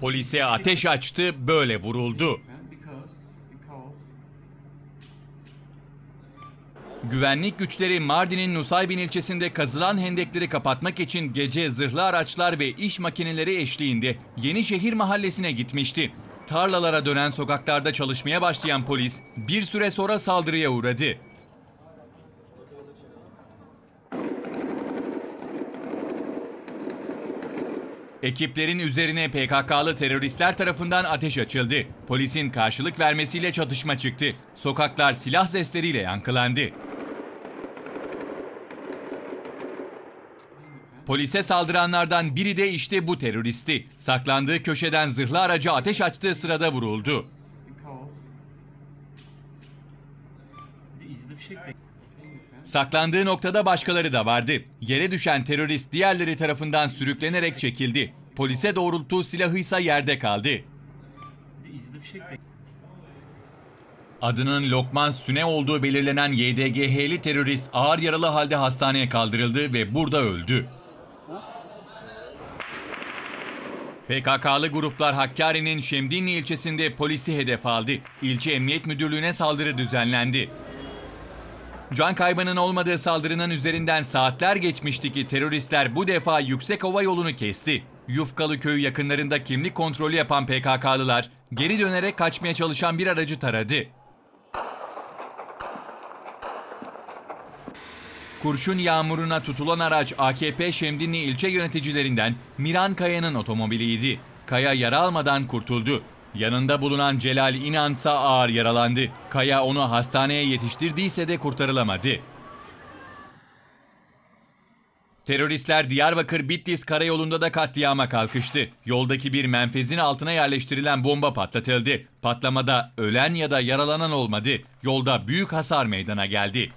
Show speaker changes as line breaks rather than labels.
Polise ateş açtı, böyle vuruldu. Güvenlik güçleri Mardin'in Nusaybin ilçesinde kazılan hendekleri kapatmak için gece zırhlı araçlar ve iş makineleri eşliğinde Yenişehir mahallesine gitmişti. Tarlalara dönen sokaklarda çalışmaya başlayan polis bir süre sonra saldırıya uğradı. Ekiplerin üzerine PKK'lı teröristler tarafından ateş açıldı. Polisin karşılık vermesiyle çatışma çıktı. Sokaklar silah sesleriyle yankılandı. Polise saldıranlardan biri de işte bu teröristi. Saklandığı köşeden zırhlı araca ateş açtığı sırada vuruldu. Saklandığı noktada başkaları da vardı. Yere düşen terörist diğerleri tarafından sürüklenerek çekildi. Polise doğrulttuğu silahı ise yerde kaldı. Adının Lokman Süne olduğu belirlenen YDGH'li terörist ağır yaralı halde hastaneye kaldırıldı ve burada öldü. PKK'lı gruplar Hakkari'nin Şemdinli ilçesinde polisi hedef aldı. İlçe Emniyet Müdürlüğü'ne saldırı düzenlendi. Can kaybının olmadığı saldırının üzerinden saatler geçmişti ki teröristler bu defa Yüksekova yolunu kesti. Yufkalı köyü yakınlarında kimlik kontrolü yapan PKK'lılar geri dönerek kaçmaya çalışan bir aracı taradı. Kurşun yağmuruna tutulan araç AKP Şemdinli ilçe yöneticilerinden Miran Kaya'nın otomobiliydi. Kaya yara almadan kurtuldu. Yanında bulunan Celal İnan ise ağır yaralandı. Kaya onu hastaneye yetiştirdiyse de kurtarılamadı. Teröristler Diyarbakır Bitlis karayolunda da katliama kalkıştı. Yoldaki bir menfezin altına yerleştirilen bomba patlatıldı. Patlamada ölen ya da yaralanan olmadı. Yolda büyük hasar meydana geldi.